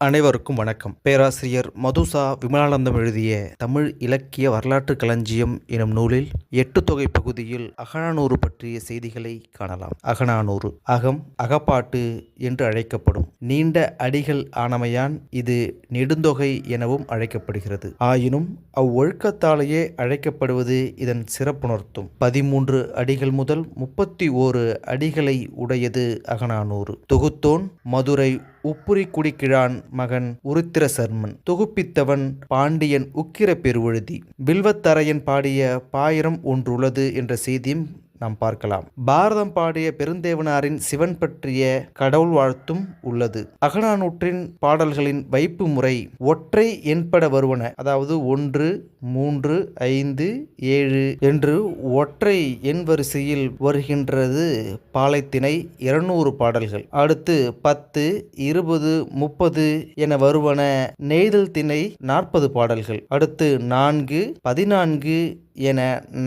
அனைவருக்கும் வணக்கம். பேராசிரியர் மதுசா விமலானந்தம் எழுதிய தமிழ் இலக்கிய வரலாற்று களஞ்சியம் எனும் நூலில் எட்டு தொகை பகுதியில் அகனானூறு பற்றிய செய்திகளை காணலாம். அகனானூறு அகம் அகப்பாட்டு என்று அழைக்கப்படும் நீண்ட அடிகள் ஆனமையான் இது நெடுந்தொகை எனவும் அழைக்கப்படுகிறது. ஆயினும் அவ்வொழுக்கத்தாலேயே அழைக்கப்படுவது இதன் சிறப்புணர்த்தும். பதிமூன்று அடிகள் முதல் முப்பத்தி ஓரு அடிகளை உடையது அகனானூறு தொகுத்தோன் மதுரை உப்புரி குடிக்கிழான் மகன் உருத்திர சர்மன் தொகுப்பித்தவன் பாண்டியன் உக்கிர பெருவழுதி. வில்வத்தரையன் பாடிய பாயிரம் ஒன்றுள்ளது என்ற செய்தியும் நாம் பார்க்கலாம். பாரதம் பாடிய பெருந்தேவனாரின் சிவன் பற்றிய கடவுள் வாழ்த்தும் உள்ளது. அகநானூற்றின் பாடல்களின் வைப்பு முறை ஒற்றை எண்பட வருவன. அதாவது ஒன்று மூன்று ஐந்து ஏழு என்று ஒற்றை எண் வரிசையில் வருகின்றது பாலைத்திணை இருநூறு பாடல்கள். அடுத்து பத்து இருபது முப்பது என வருவன நெய்தல் திணை நாற்பது பாடல்கள். அடுத்து நான்கு பதினான்கு என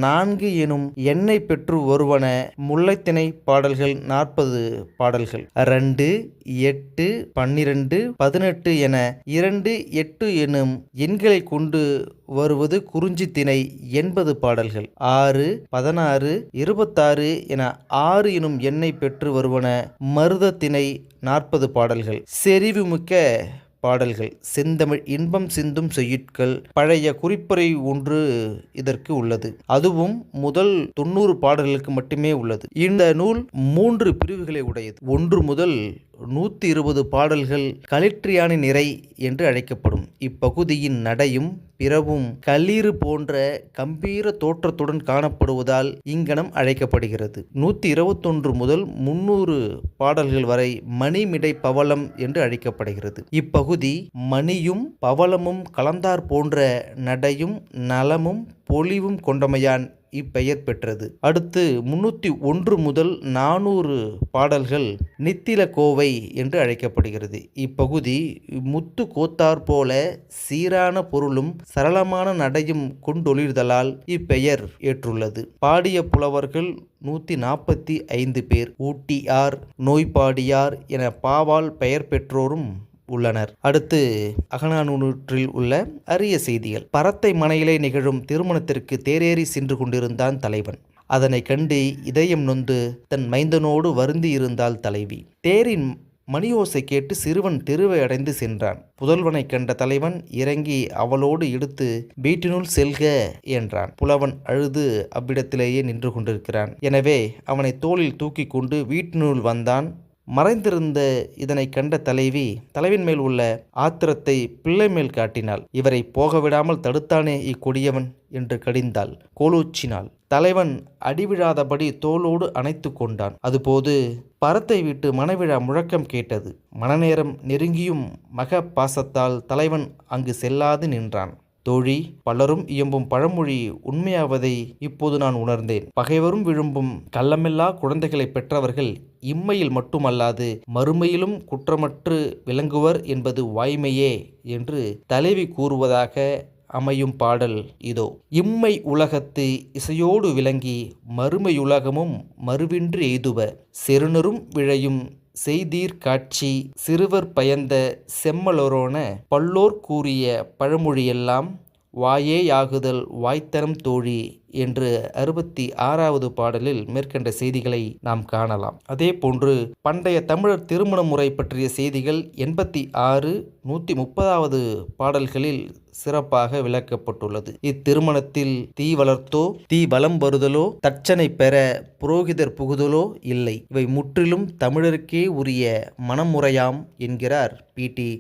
நான்கு எனும் எண்ணை பெற்று வருவன முல்லைத்திணை பாடல்கள் நாற்பது பாடல்கள். ரெண்டு எட்டு பன்னிரண்டு பதினெட்டு என இரண்டு எட்டு எனும் எண்களை கொண்டு வருவது குறிஞ்சி திணை எண்பது பாடல்கள். ஆறு பதினாறு இருபத்தாறு என ஆறு எனும் எண்ணை பெற்று வருவன மருத திணை நாற்பது பாடல்கள். செறிவுமிக்க பாடல்கள் செந்தமிழ் இன்பம் சிந்தும் செய்யுட்கள் பழைய குறிப்பறை ஒன்று இதற்கு உள்ளது. அதுவும் முதல் தொண்ணூறு பாடல்களுக்கு மட்டுமே உள்ளது. இந்த நூல் மூன்று பிரிவுகளை உடையது. ஒன்று முதல் நூற்றி இருபது பாடல்கள் களிற்றியானி நிறை என்று அழைக்கப்படும். இப்பகுதியின் நடையும் பிறவும் களிறு போன்ற கம்பீர தோற்றத்துடன் காணப்படுவதால் இங்கனம் அழைக்கப்படுகிறது. நூற்றி இருபத்தொன்று முதல் முன்னூறு பாடல்கள் வரை மணிமிடை பவளம் என்று அழைக்கப்படுகிறது. இப்பகுதி மணியும் பவளமும் கலந்தார் போன்ற நடையும் நலமும் பொலிவும் கொண்டமையான் இப்பெயர் பெற்றது. அடுத்து முன்னூற்றி ஒன்று முதல் நானூறு பாடல்கள் நித்தில கோவை என்று அழைக்கப்படுகிறது. இப்பகுதி முத்து கோத்தார் போல சீரான பொருளும் சரளமான நடையும் கொண்டொளிர்தலால் இப்பெயர் ஏற்றுள்ளது. பாடிய புலவர்கள் நூற்றி நாற்பத்தி ஐந்து பேர். ஊட்டியார் நோய்பாடியார் என பாவால் பெயர் பெற்றோரும் உள்ளனர். அடுத்து அகநானூற்றில் உள்ள அரிய செய்திகள். பரத்தை மனையிலே நிகழும் திருமணத்திற்கு தேரேறி சென்று கொண்டிருந்தான் தலைவன். அதனை கண்டு இதயம் நொந்து தன் மைந்தனோடு வருந்தி இருந்தாள் தலைவி. தேரின் மணியோசை கேட்டு சிறுவன் தெருவை அடைந்து சென்றான். புதல்வனை கண்ட தலைவன் இறங்கி அவளோடு இடுத்து வீட்டினுள் செல்க என்றான். புலவன் அழுது அவ்விடத்திலேயே நின்று கொண்டிருக்கிறான். எனவே அவனை தோளில் தூக்கி கொண்டு வீட்டினுள் வந்தான் மறைந்திருந்த இதனை கண்ட தலைவி தலைவின் மேல் உள்ள ஆத்திரத்தை பிள்ளை மேல் காட்டினாள். இவரை போக விடாமல் தடுத்தானே இக்கொடியவன் என்று கடிந்தாள். கோலூச்சினாள். தலைவன் அடிவிழாதபடி தோளோடு அணைத்து கொண்டான். அதுபோது பரத்தை விட்டு மணவிழா முழக்கம் கேட்டது. மணநேரம் நெருங்கியும் மக பாசத்தால் தலைவன் அங்கு செல்லாது நின்றான். தோழி பலரும் இயம்பும் பழமொழி உண்மையாவதை இப்போது நான் உணர்ந்தேன். பகைவரும் விழும்பும் கள்ளமில்லா குழந்தைகளை பெற்றவர்கள் இம்மையில் மட்டுமல்லாது மறுமையிலும் குற்றமற்று விளங்குவர் என்பது வாய்மையே என்று தலைவி கூறுவதாக அமையும் பாடல் இதோ. இம்மை உலகத்து இசையோடு விளங்கி மறுமையுலகமும் மறுவின்றி எய்துவ செருணரும் விழையும் செய்தீர் காட்சி சிறுவர் பயந்த செம்மலரோன பல்லோர் கூறிய பழமொழியெல்லாம் வாயேயாகுதல் வாய்த்தரம் தோழி. என்று அறுபத்தி ஆறாவது பாடலில் மேற்கண்ட செய்திகளை நாம் காணலாம். அதே போன்று பண்டைய தமிழர் திருமண முறை பற்றிய செய்திகள் எண்பத்தி ஆறு நூற்றி முப்பதாவது பாடல்களில் சிறப்பாக விளக்கப்பட்டுள்ளது. இத்திருமணத்தில் தீ வளர்த்தோ தீ வலம் வருதலோ தச்சனை பெற புரோகிதர் புகுதலோ இல்லை. இவை முற்றிலும் தமிழருக்கே உரிய மனமுறையாம் என்கிறார் பிடி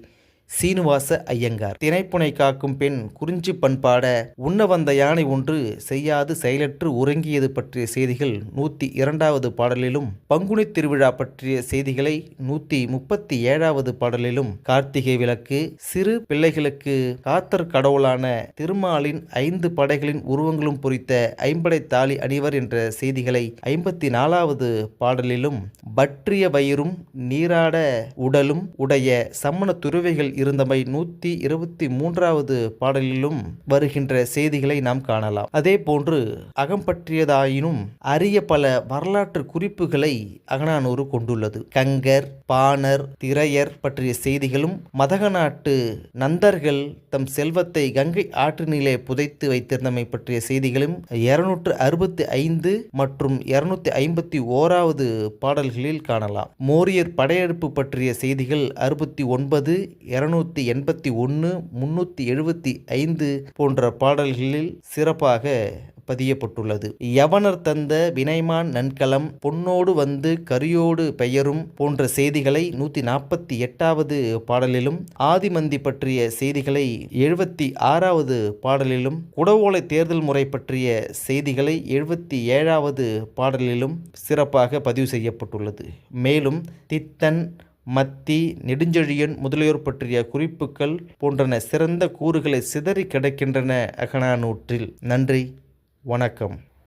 சீனிவாச ஐயங்கார். தினைப்புனை காக்கும் பெண் குறிஞ்சி பண்பாட உண்ண வந்த யானை ஒன்று செய்யாது செயலற்று உறங்கியது பற்றிய செய்திகள் நூற்றி இரண்டாவது பாடலிலும் பங்குனி திருவிழா பற்றிய செய்திகளை நூற்றி முப்பத்தி ஏழாவது பாடலிலும் கார்த்திகை விளக்கு சிறு பிள்ளைகளுக்கு காத்தர் கடவுளான திருமாலின் ஐந்து படைகளின் உருவங்களும் பொறித்த ஐம்படை தாலி அணிவர் என்ற செய்திகளை ஐம்பத்தி நாலாவது பாடலிலும் பற்றிய வயிறும் நீராட உடலும் உடைய சம்மண துறவைகள் இருந்தமை நூற்றி இருபத்தி மூன்றாவது பாடலிலும் வருகின்ற செய்திகளை நாம் காணலாம். அதே போன்று அகம்பற்றியதாயினும் அரிய பல வரலாற்று குறிப்புகளை அகனானூறு கொண்டுள்ளது. கங்கர் பாணர் திரையர் பற்றிய செய்திகளும் மதக நாட்டு நந்தர்கள் தம் செல்வத்தை கங்கை ஆற்றினிலே புதைத்து வைத்திருந்தமை பற்றிய செய்திகளும் இருநூற்று அறுபத்தி ஐந்து மற்றும் இருநூத்தி ஐம்பத்தி ஓராவது பாடல்களில் காணலாம். மோரியர் படையெடுப்பு பற்றிய செய்திகள் அறுபத்தி ஒன்பது இருநூத்தி எண்பத்தி ஒன்று முன்னூற்றி எழுபத்தி ஐந்து போன்ற பாடல்களில் சிறப்பாக பதியப்பட்டுள்ளது. யவனர் தந்த வினைமான் நன்கலம் பொன்னோடு வந்து கரியோடு பெயரும் போன்ற செய்திகளை நூற்றி நாற்பத்தி எட்டாவது பாடலிலும் ஆதிமந்தி பற்றிய செய்திகளை எழுபத்தி ஆறாவது பாடலிலும் குடவோலை தேர்தல் முறை பற்றிய செய்திகளை எழுபத்தி ஏழாவது பாடலிலும் சிறப்பாக பதிவு செய்யப்பட்டுள்ளது. மேலும் தித்தன் மத்தி நெடுஞ்செழியன் முதலியோர் பற்றிய குறிப்புகள் போன்றன சிறந்த கூறுகளை சிதறி கிடக்கின்றன அகநானூற்றில். நன்றி வணக்கம்.